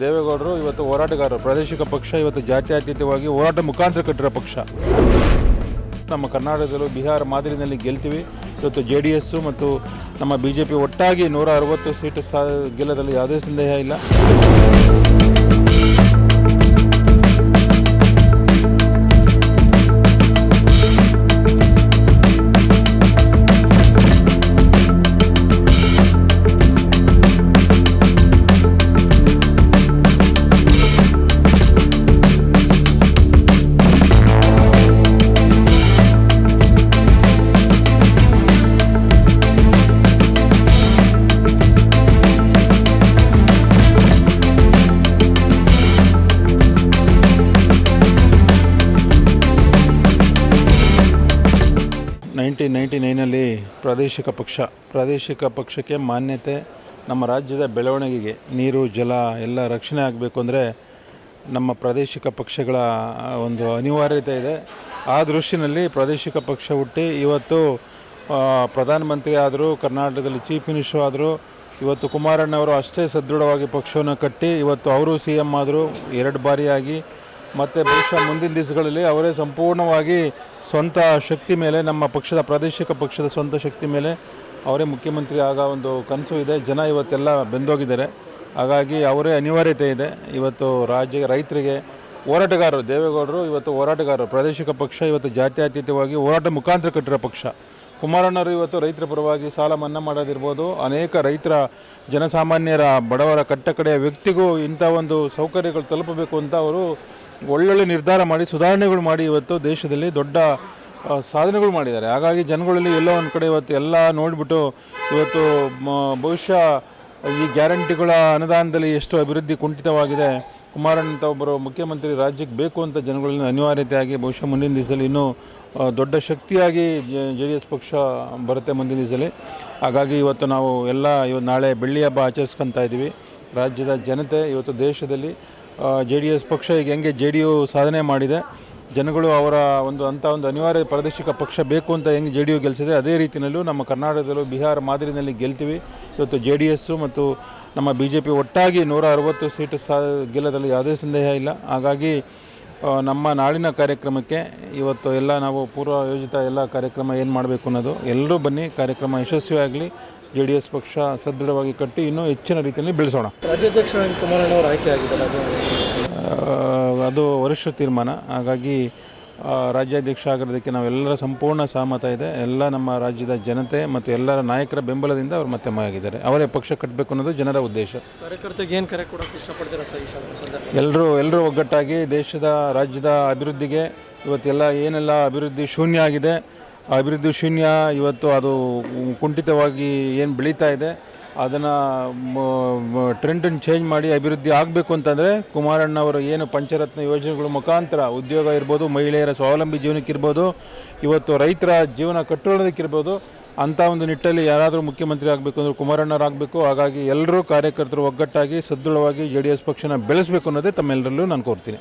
ದೇವೇಗೌಡರು ಇವತ್ತು ಹೋರಾಟಗಾರರು. ಪ್ರಾದೇಶಿಕ ಪಕ್ಷ ಇವತ್ತು ಜಾತ್ಯತೀತವಾಗಿ ಹೋರಾಟ ಮುಖಾಂತರ ಕಟ್ಟಿರೋ ಪಕ್ಷ. ನಮ್ಮ ಕರ್ನಾಟಕದಲ್ಲೂ ಬಿಹಾರ ಮಾದರಿನಲ್ಲಿ ಗೆಲ್ತೀವಿ. ಇವತ್ತು ಜೆ ಡಿ ಎಸ್ಸು ಮತ್ತು ನಮ್ಮ ಬಿ ಜೆ ಪಿ ಒಟ್ಟಾಗಿ ನೂರ ಅರವತ್ತು ಸೀಟು ಸಾ ಗೆಲ್ಲದಲ್ಲಿ ಯಾವುದೇ ಸಂದೇಹ ಇಲ್ಲ. ನೈನ್ಟೀನ್ ನೈಂಟಿ ನೈನಲ್ಲಿ ಪ್ರಾದೇಶಿಕ ಪಕ್ಷ, ಪ್ರಾದೇಶಿಕ ಪಕ್ಷಕ್ಕೆ ಮಾನ್ಯತೆ ನಮ್ಮ ರಾಜ್ಯದ ಬೆಳವಣಿಗೆಗೆ, ನೀರು, ಜಲ ಎಲ್ಲ ರಕ್ಷಣೆ ಆಗಬೇಕು ಅಂದರೆ ನಮ್ಮ ಪ್ರಾದೇಶಿಕ ಪಕ್ಷಗಳ ಒಂದು ಅನಿವಾರ್ಯತೆ ಇದೆ. ಆ ದೃಷ್ಟಿನಲ್ಲಿ ಪ್ರಾದೇಶಿಕ ಪಕ್ಷ ಹುಟ್ಟಿ ಇವತ್ತು ಪ್ರಧಾನಮಂತ್ರಿ ಆದರೂ, ಕರ್ನಾಟಕದಲ್ಲಿ ಚೀಫ್ ಮಿನಿಸ್ಟರ್ ಆದರೂ, ಇವತ್ತು ಕುಮಾರಣ್ಣವರು ಅಷ್ಟೇ ಸದೃಢವಾಗಿ ಪಕ್ಷವನ್ನು ಕಟ್ಟಿ, ಇವತ್ತು ಅವರು ಸಿ ಎಂ ಆದರೂ ಎರಡು ಬಾರಿಯಾಗಿ, ಮತ್ತು ಬಹುಶಃ ಮುಂದಿನ ದಿವಸಗಳಲ್ಲಿ ಅವರೇ ಸಂಪೂರ್ಣವಾಗಿ ಸ್ವಂತ ಶಕ್ತಿ ಮೇಲೆ, ನಮ್ಮ ಪಕ್ಷದ, ಪ್ರಾದೇಶಿಕ ಪಕ್ಷದ ಸ್ವಂತ ಶಕ್ತಿ ಮೇಲೆ ಅವರೇ ಮುಖ್ಯಮಂತ್ರಿ ಆಗ ಒಂದು ಕನಸು ಇದೆ. ಜನ ಇವತ್ತೆಲ್ಲ ಬೆಂದೋಗಿದ್ದಾರೆ. ಹಾಗಾಗಿ ಅವರೇ ಅನಿವಾರ್ಯತೆ ಇದೆ. ಇವತ್ತು ರಾಜ್ಯ, ರೈತರಿಗೆ ಹೋರಾಟಗಾರರು, ದೇವೇಗೌಡರು ಇವತ್ತು ಹೋರಾಟಗಾರರು, ಪ್ರಾದೇಶಿಕ ಪಕ್ಷ ಇವತ್ತು ಜಾತ್ಯತೀತವಾಗಿ ಹೋರಾಟ ಮುಖಾಂತರ ಕಟ್ಟಿರೋ ಪಕ್ಷ. ಕುಮಾರಣ್ಣರು ಇವತ್ತು ರೈತರ ಪರವಾಗಿ ಸಾಲ ಮನ್ನಾ ಮಾಡೋದಿರ್ಬೋದು. ಅನೇಕ ರೈತರ ಜನಸಾಮಾನ್ಯರ ಬಡವರ ಕಟ್ಟಕಡೆಯ ವ್ಯಕ್ತಿಗೂ ಇಂಥ ಒಂದು ಸೌಕರ್ಯಗಳು ತಲುಪಬೇಕು ಅಂತ ಅವರು ಒಳ್ಳೊಳ್ಳೆ ನಿರ್ಧಾರ ಮಾಡಿ, ಸುಧಾರಣೆಗಳು ಮಾಡಿ ಇವತ್ತು ದೇಶದಲ್ಲಿ ದೊಡ್ಡ ಸಾಧನೆಗಳು ಮಾಡಿದ್ದಾರೆ. ಹಾಗಾಗಿ ಜನಗಳಲ್ಲಿ ಎಲ್ಲೋ ಒಂದು ಕಡೆ ಇವತ್ತು ಎಲ್ಲ ನೋಡಿಬಿಟ್ಟು ಇವತ್ತು ಬಹುಶಃ ಈ ಗ್ಯಾರಂಟಿಗಳ ಅನುದಾನದಲ್ಲಿ ಎಷ್ಟು ಅಭಿವೃದ್ಧಿ ಕುಂಠಿತವಾಗಿದೆ. ಕುಮಾರಣ್ಣ ಅಂತ ಒಬ್ಬರು ಮುಖ್ಯಮಂತ್ರಿ ರಾಜ್ಯಕ್ಕೆ ಬೇಕು ಅಂತ ಜನಗಳಿಂದ ಅನಿವಾರ್ಯತೆಯಾಗಿ ಬಹುಶಃ ಮುಂದಿನ ದಿವಸದಲ್ಲಿ ಇನ್ನೂ ದೊಡ್ಡ ಶಕ್ತಿಯಾಗಿ ಜೆ ಡಿ ಎಸ್ ಪಕ್ಷ ಬರುತ್ತೆ ಮುಂದಿನ ದಿವಸದಲ್ಲಿ. ಹಾಗಾಗಿ ಇವತ್ತು ನಾವು ಎಲ್ಲ ಇವತ್ತು ನಾಳೆ ಬೆಳ್ಳಿ ಹಬ್ಬ ಆಚರಿಸ್ಕೊತಾ ಇದ್ದೀವಿ. ರಾಜ್ಯದ ಜನತೆ ಇವತ್ತು ದೇಶದಲ್ಲಿ ಜೆ ಡಿ ಎಸ್ ಪಕ್ಷ ಈಗ ಹೆಂಗೆ ಜೆ ಡಿ ಯು ಸಾಧನೆ ಮಾಡಿದೆ, ಜನಗಳು ಅವರ ಒಂದು ಅಂಥ ಒಂದು ಅನಿವಾರ್ಯ ಪ್ರಾದೇಶಿಕ ಪಕ್ಷ ಬೇಕು ಅಂತ ಹೆಂಗೆ ಜೆ ಡಿ ಯು ಗೆಲ್ಸಿದೆ, ಅದೇ ರೀತಿಯಲ್ಲೂ ನಮ್ಮ ಕರ್ನಾಟಕದಲ್ಲೂ ಬಿಹಾರ ಮಾದರಿನಲ್ಲಿ ಗೆಲ್ತೀವಿ. ಇವತ್ತು ಜೆ ಡಿ ಎಸ್ಸು ಮತ್ತು ನಮ್ಮ ಬಿ ಜೆ ಪಿ ಒಟ್ಟಾಗಿ ನೂರ ಅರವತ್ತು ಸೀಟು ಸಾ, ಗೆಲ್ಲದಲ್ಲಿ ಯಾವುದೇ ಸಂದೇಹ ಇಲ್ಲ. ಹಾಗಾಗಿ ನಮ್ಮ ನಾಳಿನ ಕಾರ್ಯಕ್ರಮಕ್ಕೆ ಇವತ್ತು ಎಲ್ಲ ನಾವು ಪೂರ್ವ ಯೋಜಿತ ಎಲ್ಲ ಕಾರ್ಯಕ್ರಮ ಏನು ಮಾಡಬೇಕು ಅನ್ನೋದು, ಎಲ್ಲರೂ ಬನ್ನಿ, ಕಾರ್ಯಕ್ರಮ ಯಶಸ್ವಿಯಾಗಲಿ. ಜೆ ಡಿ ಎಸ್ ಪಕ್ಷ ಸದೃಢವಾಗಿ ಕಟ್ಟಿ ಇನ್ನೂ ಹೆಚ್ಚಿನ ರೀತಿಯಲ್ಲಿ ಬೆಳೆಸೋಣ. ರಾಜ್ಯಾಧ್ಯಕ್ಷ ಕುಮಾರಣ್ಣವರು ಆಯ್ಕೆ ಆಗಿದ್ದಾರೆ ಅದು ವರಿಷ್ಠ ತೀರ್ಮಾನ. ಹಾಗಾಗಿ ರಾಜ್ಯಾಧ್ಯಕ್ಷ ಆಗಿರೋದಕ್ಕೆ ನಾವೆಲ್ಲರ ಸಂಪೂರ್ಣ ಸಹಮತ ಇದೆ. ಎಲ್ಲ ನಮ್ಮ ರಾಜ್ಯದ ಜನತೆ ಮತ್ತು ಎಲ್ಲರ ನಾಯಕರ ಬೆಂಬಲದಿಂದ ಅವರು ಮತ್ತೆ ಆಗಿದ್ದಾರೆ ಅವರೇ ಪಕ್ಷ ಕಟ್ಟಬೇಕು ಅನ್ನೋದು ಜನರ ಉದ್ದೇಶ. ಏನು ಕರೆ ಇಷ್ಟಪಡ್ತೀರಾ ಎಲ್ಲರೂ ಎಲ್ಲರೂ ಒಗ್ಗಟ್ಟಾಗಿ ದೇಶದ ರಾಜ್ಯದ ಅಭಿವೃದ್ಧಿಗೆ ಇವತ್ತೆಲ್ಲ ಏನೆಲ್ಲ ಅಭಿವೃದ್ಧಿ ಶೂನ್ಯ ಆಗಿದೆ ಅಭಿವೃದ್ಧಿ ಶೂನ್ಯ ಇವತ್ತು ಅದು ಕುಂಠಿತವಾಗಿ ಏನು ಬೆಳೀತಾ ಇದೆ, ಅದನ್ನು ಟ್ರೆಂಡನ್ನು ಚೇಂಜ್ ಮಾಡಿ ಅಭಿವೃದ್ಧಿ ಆಗಬೇಕು ಅಂತಂದರೆ ಕುಮಾರಣ್ಣವರು ಏನು ಪಂಚರತ್ನ ಯೋಜನೆಗಳ ಮುಖಾಂತರ ಉದ್ಯೋಗ ಇರ್ಬೋದು, ಮಹಿಳೆಯರ ಸ್ವಾವಲಂಬಿ ಜೀವನಕ್ಕಿರ್ಬೋದು ಇವತ್ತು ರೈತರ ಜೀವನ ಕಟ್ಟೋದಕ್ಕಿರ್ಬೋದು ಅಂಥ ಒಂದು ನಿಟ್ಟಲ್ಲಿ ಯಾರಾದರೂ ಮುಖ್ಯಮಂತ್ರಿ ಆಗಬೇಕು ಅಂದರೆ ಕುಮಾರಣ್ಣರಾಗಬೇಕು, ಹಾಗಾಗಿ ಎಲ್ಲರೂ ಕಾರ್ಯಕರ್ತರು ಒಗ್ಗಟ್ಟಾಗಿ ಸದೃಢವಾಗಿ ಜೆ ಡಿ ಎಸ್ ಪಕ್ಷನ ಬೆಳೆಸಬೇಕು ಅನ್ನೋದೇ ತಮ್ಮೆಲ್ಲರಲ್ಲೂ ನಾನು ಕೋರ್ತೀನಿ.